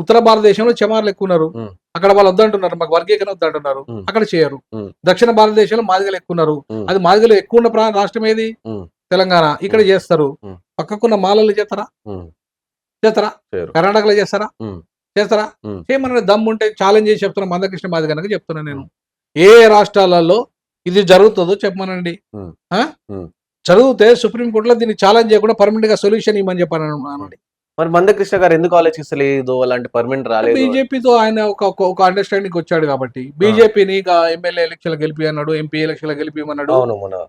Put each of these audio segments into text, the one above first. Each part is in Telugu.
ఉత్తర భారతదేశంలో చమార్లు ఎక్కువ ఉన్నారు. అక్కడ వాళ్ళు వద్దంటున్నారు మాకు వర్గీకరణ వద్దంటున్నారు. అక్కడ చేయరు. దక్షిణ భారతదేశంలో మాదిగలు ఎక్కువ ఉన్నారు. అది మాదిగలు ఎక్కువ ఉన్న రాష్ట్రం ఏది. తెలంగాణ ఇక్కడ చేస్తారు. పక్కకున్న మాలలు చేస్తారా. చేస్తారా. కర్ణాటకలో చేస్తారా. చేస్తారా. చేయమని దమ్ము ఉంటే ఛాలెంజ్ చేసి చెప్తున్నా మందకృష్ణ మాది కనుక చెప్తున్నా నేను ఏ రాష్ట్రాలలో ఇది జరుగుతుందో చెప్పమనండి. చదివితే సుప్రీంకోర్టులో దీన్ని ఛాలెంజ్ చేయకుండా పర్మనెంట్గా సొల్యూషన్ ఇవ్వమని చెప్పాను మరి మందకృష్ణ గారు ఎందుకు ఆలోచిస్తలేదు? అలాంటి పర్మనెంట్ రాలేదు బీజేపీతో ఆయన ఒక ఒక- అండర్స్టాండింగ్ వచ్చాడు కాబట్టి. బీజేపీని ఎమ్మెల్యే ఎలక్షన్ గెలిపి అన్నాడు ఎంపీ ఎలక్షన్ గెలిపిమన్నాడు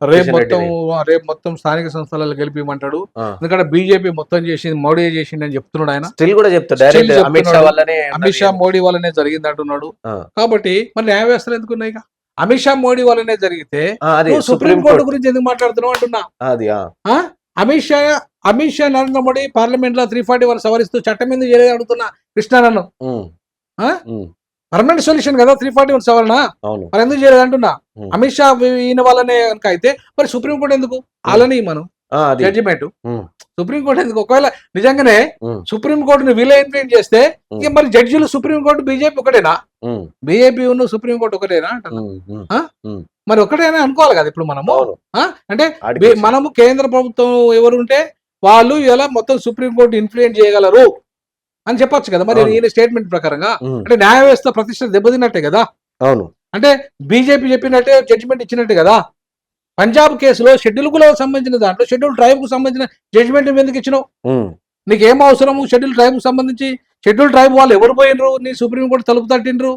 రేపు మొత్తం. రేపు మొత్తం స్థానిక సంస్థలలో గెలిపిమంటాడు. ఎందుకంటే బీజేపీ మొత్తం చేసింది మోడీ చేసింది అని చెప్తున్నాడు ఆయన. స్టిల్ కూడా చెప్తాడు. అమిత్ షా మోడీ వల్లనే జరిగింది అంటున్నాడు. కాబట్టి మరి న్యాయ వ్యవస్థలు ఎందుకు ఉన్నాయి ఇక? అమిత్ షా మోడీ వల్లనే జరిగితే సుప్రీం కోర్టు గురించి ఎందుకు మాట్లాడుతున్నావు అంటున్నా? అమిత్ షా అమిత్ షా నరేంద్ర మోడీ పార్లమెంట్లో త్రీ ఫార్టీ వన్ సవరిస్తూ చట్టం ఎందుకు చేయలేదు అడుగుతున్నా కృష్ణ నన్ను ఉమ్. ఆ? ఉమ్. పర్మనెంట్ సొల్యూషన్ కదా త్రీ ఫార్టీ వన్ సవరణ మరి ఎందుకు చేయలేదు అంటున్నా. అమిత్ షా ఈయన వల్లనే కనుక అయితే మరి సుప్రీం కోర్టు ఎందుకు అలానే మనం జడ్జిమెంట్ ఉమ్. సుప్రీం కోర్టు ఎందుకు ఒకవేళ నిజంగానే ఉమ్. సుప్రీం కోర్టును వీళ్ళే ఇన్ఫ్లుయెన్స్ చేస్తే. ఇక మరి జడ్జిలు సుప్రీం కోర్టు బీజేపీ ఒకటేనా ఉమ్. బీజేపీ ఉన్న సుప్రీం కోర్టు ఒకటేనా. మరి ఒకటేనా అనుకోవాలి కదా ఇప్పుడు మనము? అంటే మనము కేంద్ర ప్రభుత్వం ఎవరు ఉంటే వాళ్ళు ఇలా మొత్తం సుప్రీం కోర్టు ఇన్ఫ్లుయెన్స్ చేయగలరు అని చెప్పొచ్చు కదా మరి. ఈయన స్టేట్మెంట్ ప్రకారంగా. అంటే న్యాయ వ్యవస్థ ప్రతిష్ట దెబ్బతిన్నట్టే కదా అవును అంటే బీజేపీ చెప్పినట్టే జడ్జిమెంట్ ఇచ్చినట్టు కదా పంజాబ్ కేసులో షెడ్యూల్ కులకు సంబంధించిన దాంట్లో షెడ్యూల్ ట్రైబ్కు సంబంధించిన జడ్జిమెంట్ ఎందుకు ఇచ్చినావు. నీకు ఏం అవసరము షెడ్యూల్ ట్రైబ్కు సంబంధించి షెడ్యూల్ ట్రైబ్ వాళ్ళు ఎవరు పోయినరు నీ సుప్రీం కోర్టు తలుపు తట్టిండ్రు.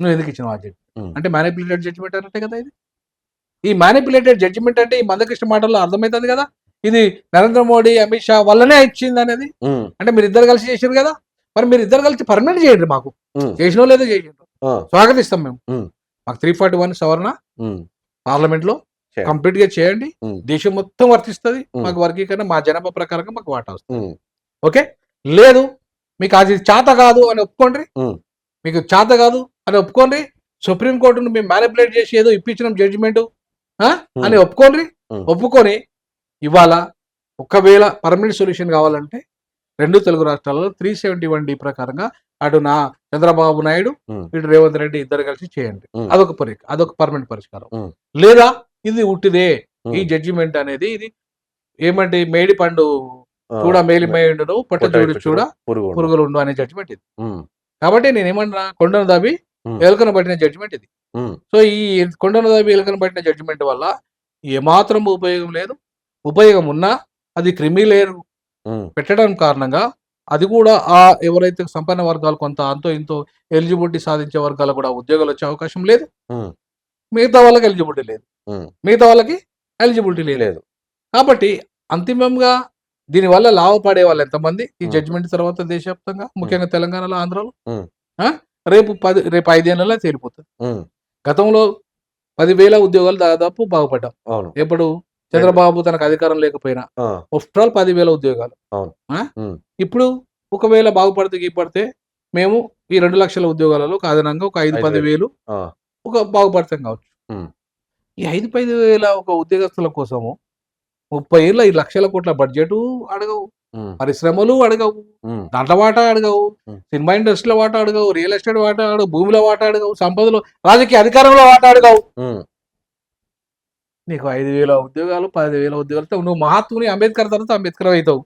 నువ్వు ఎందుకు ఇచ్చినావు ఆ జడ్జిమెంట్. అంటే మ్యానిపులేటెడ్ జడ్జిమెంట్ అన్నట్టే కదా ఇది ఈ మ్యానిపులేటెడ్ జడ్జిమెంట్ అంటే ఈ మందకృష్ణ మాటల్లో అర్థమవుతుంది కదా ఇది నరేంద్ర మోడీ అమిత్ షా వల్లనే ఇచ్చింది అనేది. అంటే మీరు ఇద్దరు కలిసి చేసారు కదా మరి మీరు ఇద్దరు కలిసి పర్మనెంట్ చేయండి మాకు. చేసినో లేదో చేసిండ్రు. స్వాగతిస్తాం మేము. మాకు త్రీ ఫార్టీ వన్ సవరణ. పార్లమెంట్లో. కంప్లీట్గా చేయండి. దేశం మొత్తం వర్తిస్తుంది. మాకు వర్గీకరణ మా జనాభా ప్రకారంగా మాకు వాటా వస్తుంది. ఓకే లేదు మీకు అది చేత కాదు అని ఒప్పుకోండి. మీకు చేత కాదు అని ఒప్పుకోండి సుప్రీం కోర్టును మేము మ్యానిపులేట్ చేసి ఏదో ఇప్పించిన జడ్జిమెంట్ అని ఒప్పుకోండి. ఒప్పుకొని ఇవాళ ఒకవేళ పర్మనెంట్ సొల్యూషన్ కావాలంటే రెండు తెలుగు రాష్ట్రాలలో త్రీ సెవెంటీ వన్ డి ప్రకారంగా అటు నా చంద్రబాబు నాయుడు. ఇటు రేవంత్ రెడ్డి ఇద్దరు కలిసి చేయండి. అదొక పరి అదొక పర్మనెంట్ పరిష్కారం. లేదా ఇది ఉట్టిదే. ఈ జడ్జిమెంట్ అనేది ఇది ఏమంటే మేడి పండు. చూడ మేలి మేయుండును పొట్ట చూడు చూడు. పురుగులు ఉండు అనే జడ్జిమెంట్ ఇది. కాబట్టి నేను ఏమన్నా కొండను దాబి. ఎలుకను పట్టిన జడ్జిమెంట్ ఇది. సో ఈ కొండను దాబి ఎలుకను పట్టిన జడ్జిమెంట్ వల్ల ఏమాత్రం ఉపయోగం లేదు ఉపయోగం ఉన్నా అది క్రిమి లేరు. పెట్టడం కారణంగా అది కూడా ఆ ఎవరైతే సంపన్న వర్గాలు కొంత అంతో ఇంతో ఎలిజిబిలిటీ సాధించే వర్గాలు కూడా ఉద్యోగాలు వచ్చే అవకాశం లేదు. మిగతా వాళ్ళకి ఎలిజిబిలిటీ లేదు. మిగతా వాళ్ళకి ఎలిజిబిలిటీ లేదు కాబట్టి అంతిమంగా దీనివల్ల లాభపడే వాళ్ళు ఎంతమంది ఈ. జడ్జిమెంట్ తర్వాత దేశవ్యాప్తంగా ముఖ్యంగా తెలంగాణలో ఆంధ్రాలో? రేపు పది రేపు ఐదేళ్ళలో తేలిపోతుంది. గతంలో పదివేల ఉద్యోగాలు దాదాపు బాగుపడ్డాం ఎప్పుడు చంద్రబాబు తనకు అధికారం లేకపోయినా ఆ. ఆల్ పదివేల ఉద్యోగాలు. ఇప్పుడు ఒకవేళ బాగుపడితే గీపడితే మేము ఈ రెండు లక్షల ఉద్యోగాలలో ఒక అదనంగా ఒక ఐదు పది వేలు. ఒక బాగుపడతాం కావచ్చు. ఈ ఐదు పది వేల ఒక ఉద్యోగస్తుల కోసము ముప్పై ఏళ్ళ ఈ లక్షల కోట్ల బడ్జెట్ అడగవు. పరిశ్రమలు అడగవు. దాంట్లో వాటా అడగవు. సినిమా ఇండస్ట్రీలో వాటా అడగవు రియల్ ఎస్టేట్ వాటా అడగవు భూమిలో వాటా అడగవు సంపదలో రాజకీయ అధికారంలో వాటా అడగవు. నీకు ఐదు వేల ఉద్యోగాలు పది వేల ఉద్యోగాలతో నువ్వు మహాత్ముని అంబేద్కర్ తర్వాత అంబేద్కర్ అవుతావు.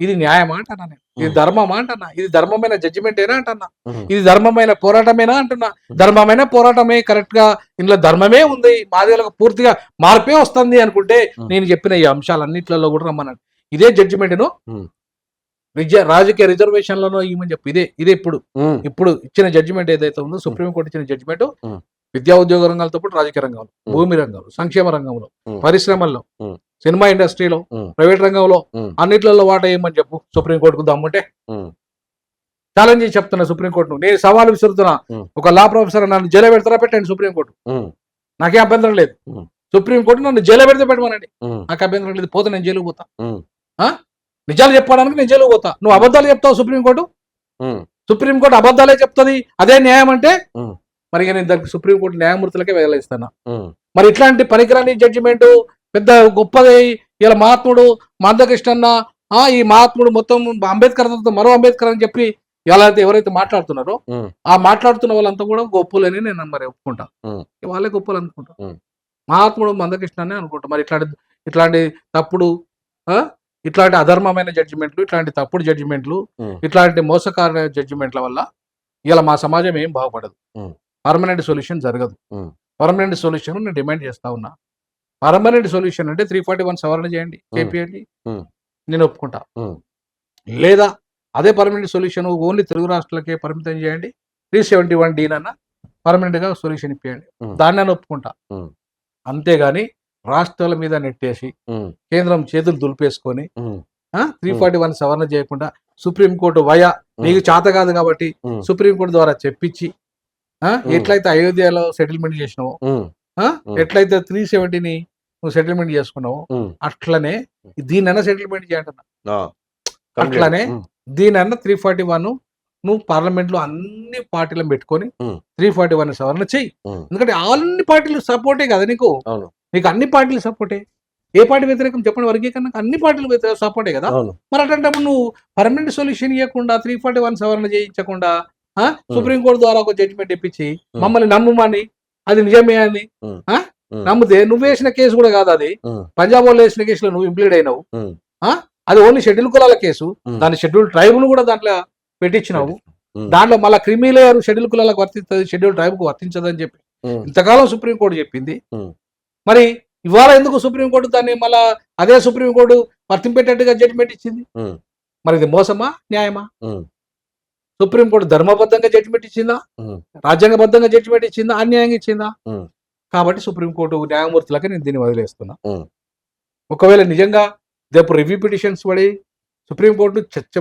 ఇది న్యాయమా అంటన్నా నేను ఇది. ధర్మమా అంటన్నా ఇది ధర్మమైన జడ్జిమెంట్ ఏనా అంటన్నా. ఇది ధర్మమైన పోరాటమేనా అంటున్నా ధర్మమైన పోరాటమే కరెక్ట్గా ఇందులో ధర్మమే ఉంది మాదిగలకు పూర్తిగా మార్పే వస్తుంది అనుకుంటే. నేను చెప్పిన ఈ అంశాలన్నిట్లలో కూడా రమ్మన్నాడు ఇదే జడ్జిమెంట్ను ఉమ్. రిజ- రాజకీయ రిజర్వేషన్లను ఇవ్వమని చెప్పి ఇదే ఇదే ఇప్పుడు. ఇప్పుడు ఇచ్చిన జడ్జిమెంట్ ఏదైతే ఉందో సుప్రీంకోర్టు ఇచ్చిన జడ్జిమెంట్. విద్యా ఉద్యోగ రంగాలతో పాటు రాజకీయ రంగంలో. భూమి రంగంలో సంక్షేమ రంగంలో. పరిశ్రమల్లో. సినిమా ఇండస్ట్రీలో. ప్రైవేట్ రంగంలో. అన్నిట్లలో వాటా ఏమని చెప్పు సుప్రీంకోర్టుకు దమ్ముంటే. ఛాలెంజ్ చేసి చెప్తున్నా సుప్రీంకోర్టును నేను సవాలు విసురుతున్నా. ఒక లా ప్రొఫెసర్ నన్ను జైలు పెడతారా పెట్టండి సుప్రీంకోర్టు. నాకే అభ్యంతరం లేదు. సుప్రీంకోర్టు నన్ను జైలు పెడితే పెట్టమనండి. నాకు అభ్యంతరం లేదు పోతే నేను జైలుకు పోతా? నిజాలు చెప్పడానికి నేను జైలుకు పోతా నువ్వు అబద్ధాలు చెప్తావు సుప్రీంకోర్టు. సుప్రీంకోర్టు అబద్ధాలే చెప్తుంది అదే న్యాయం అంటే. మరి నేను దానికి సుప్రీంకోర్టు న్యాయమూర్తులకే వేయలేస్తాను ఉమ్. మరి ఇట్లాంటి పనికిరాని జడ్జిమెంట్ పెద్ద గొప్పది ఇలా మహాత్ముడు మందకృష్ణన్న ఆ ఈ మహాత్ముడు మొత్తం అంబేద్కర్ మరో అంబేద్కర్ అని చెప్పి ఎలా అయితే ఎవరైతే మాట్లాడుతున్నారో. ఆ మాట్లాడుతున్న వాళ్ళంతా కూడా గొప్పలని నేను మరి ఒప్పుకుంటా. వాళ్ళే గొప్పలు అనుకుంటా. మహాత్ముడు మందకృష్ణ అని అనుకుంటా మరి ఇట్లాంటి ఇట్లాంటి తప్పుడు ఆ ఇట్లాంటి అధర్మమైన జడ్జిమెంట్లు ఇట్లాంటి తప్పుడు జడ్జిమెంట్లు. ఇట్లాంటి మోసకార జడ్జిమెంట్ల వల్ల ఇలా మా సమాజం ఏం బాగుపడదు. పర్మనెంట్ సొల్యూషన్ జరగదు. పర్మనెంట్ సొల్యూషన్ నేను డిమాండ్ చేస్తా ఉన్నా పర్మనెంట్ సొల్యూషన్ అంటే త్రీ ఫార్టీ వన్ సవరణ చేయండి చేపియండి. నేను ఒప్పుకుంటా. లేదా అదే పర్మనెంట్ సొల్యూషన్ ఓన్లీ తెలుగు రాష్ట్రాలకే పరిమితం చేయండి త్రీ సెవెంటీ వన్ డీనన్న పర్మనెంట్గా సొల్యూషన్ ఇప్పియండి. దాన్ని నేను ఒప్పుకుంటా. అంతేగాని రాష్ట్రాల మీద నెట్టేసి. కేంద్రం చేతులు దులిపేసుకొని. త్రీ. ఫార్టీ వన్ సవరణ చేయకుండా సుప్రీంకోర్టు వయా నీకు చేత కాదు కాబట్టి. సుప్రీంకోర్టు ద్వారా చెప్పించి. ఎట్లయితే అయోధ్యలో సెటిల్మెంట్ చేసినావో. ఎట్లయితే త్రీ సెవెంటీని నువ్వు సెటిల్మెంట్ చేసుకున్నావో. అట్లనే దీనైనా సెటిల్మెంట్ చేయండి. అట్లానే ఉమ్. దీనన్నా త్రీ ఫార్టీ వన్ నువ్వు పార్లమెంట్లో అన్ని పార్టీలను పెట్టుకొని. త్రీ ఫార్టీ వన్ సవరణ చెయ్యి. ఎందుకంటే అన్ని పార్టీలు సపోర్టే కదా నీకు? నీకు అన్ని పార్టీలు సపోర్టే ఏ? పార్టీ వ్యతిరేకం చెప్పండి వర్గీకరణ? అన్ని పార్టీలు సపోర్టే కదా? మరి అట్లాంటప్పుడు నువ్వు పర్మనెంట్ సొల్యూషన్ ఇవ్వకుండా త్రీ ఫార్టీ వన్ సవరణ చేయించకుండా సుప్రీంకోర్టు ద్వారా ఒక జడ్జిమెంట్ ఇప్పించి మమ్మల్ని నమ్మమని అది నిజమే అని. నమ్మితే నువ్వు వేసిన కేసు కూడా కాదు అది. పంజాబ్ వాళ్ళు వేసిన కేసులో నువ్వు ఇంప్లీడ్ అయినావు? అది ఓన్లీ షెడ్యూల్ కులాల కేసు. దాని షెడ్యూల్ ట్రైబ్ను కూడా దాంట్లో పెట్టించినావు. దాంట్లో మళ్ళీ క్రిమిలేయర్ షెడ్యూల్ కులాలకు వర్తిస్తుంది షెడ్యూల్ ట్రైబ్కు వర్తించదని చెప్పి. ఇంతకాలం సుప్రీంకోర్టు చెప్పింది. మరి ఇవాళ ఎందుకు సుప్రీంకోర్టు దాన్ని మళ్ళా అదే సుప్రీంకోర్టు వర్తింపేటట్టుగా జడ్జిమెంట్ ఇచ్చింది. మరి ఇది మోసమా న్యాయమా. సుప్రీంకోర్టు ధర్మబద్ధంగా జడ్జిమెంట్ ఇచ్చిందా. రాజ్యాంగబద్ధంగా జడ్జిమెంట్ ఇచ్చిందా అన్యాయంగా ఇచ్చిందా. కాబట్టి సుప్రీంకోర్టు న్యాయమూర్తులకి నేను దీన్ని వదిలేస్తున్నా. ఒకవేళ నిజంగా రేపు రివ్యూ పిటిషన్స్ పడి సుప్రీంకోర్టు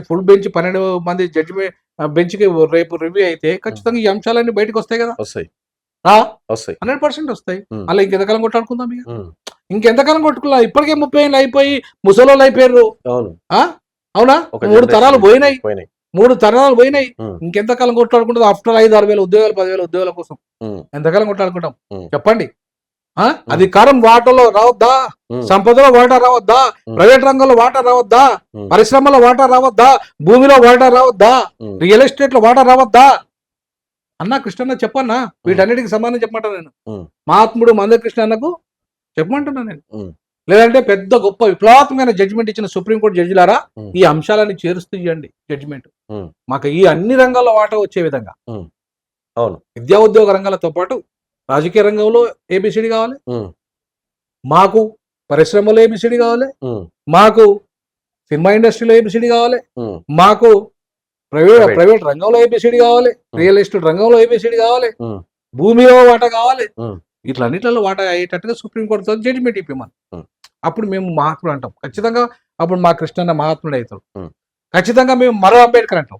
ఫుల్ బెంచ్ పన్నెండు మంది జడ్జిమెంట్ బెంచ్కి రేపు రివ్యూ అయితే ఖచ్చితంగా ఈ అంశాలన్నీ బయటకు వస్తాయి కదా. వస్తాయి. వస్తాయి. హండ్రెడ్ పర్సెంట్ వస్తాయి. అలా ఇంకెంతకాలం కొట్టాడుకుందాం ఇక. ఇంకెంతకాలం కొట్టుకున్నా? ఇప్పటికే ముప్పై ఏళ్ళు అయిపోయి ముసలోళ్ళు అయిపోయారు అవును. మూడు తరాలు పోయినాయి. పోయినాయి. మూడు తరాలు పోయినాయి. ఇంకెంతకాలం కొట్లాడుకుంటుంది ఆఫ్టర్ ఐదు ఆరు వేల ఉద్యోగాలు పదివేల ఉద్యోగాల కోసం. ఎంతకాలం కొట్లాడుకుంటాం. చెప్పండి? అధికారం వాటాలో రావద్దా. సంపదలో వాటా రావద్దా. ప్రైవేట్ రంగంలో వాటా రావద్దా. పరిశ్రమలో వాటా రావద్దా భూమిలో వాటా రావద్దా. రియల్ ఎస్టేట్లో వాటా రావద్దా అన్నా కృష్ణన్న చెప్పన్నా వీటన్నిటికి సమానం చెప్పమంటా నేను. మహాత్ముడు మందకృష్ణ అన్నకు చెప్పమంటున్నా నేను. లేదంటే పెద్ద గొప్ప విప్లవాత్మకమైన జడ్జిమెంట్ ఇచ్చిన సుప్రీంకోర్టు జడ్జిలారా. ఈ అంశాలని చేరుస్తూ ఇవ్వండి జడ్జిమెంట్. మాకు ఈ అన్ని రంగాల్లో వాటా వచ్చే విధంగా అవును విద్యా ఉద్యోగ రంగాలతో పాటు రాజకీయ రంగంలో ఏబిసిడి కావాలి. మాకు పరిశ్రమలో ఏబిసిడి కావాలి. మాకు సినిమా ఇండస్ట్రీలో ఏబిసిడి కావాలి. మాకు ప్రైవేట్. ప్రైవేట్ రంగంలో ఏబిసిడి కావాలి. రియల్ ఎస్టేట్ రంగంలో ఏబిసిడి కావాలి. భూమిలో వాటా కావాలి Hmm. ఇట్లన్నిట్లలో వాటా అయ్యేటట్టుగా సుప్రీంకోర్టుతో జడ్జిమెంట్ ఇప్పిమని. అప్పుడు మేము మహాత్ముడు అంటాం ఖచ్చితంగా అప్పుడు మా కృష్ణన్న మహాత్ముడు అవుతాడు. ఖచ్చితంగా మేము మరో అంబేద్కర్ అంటాం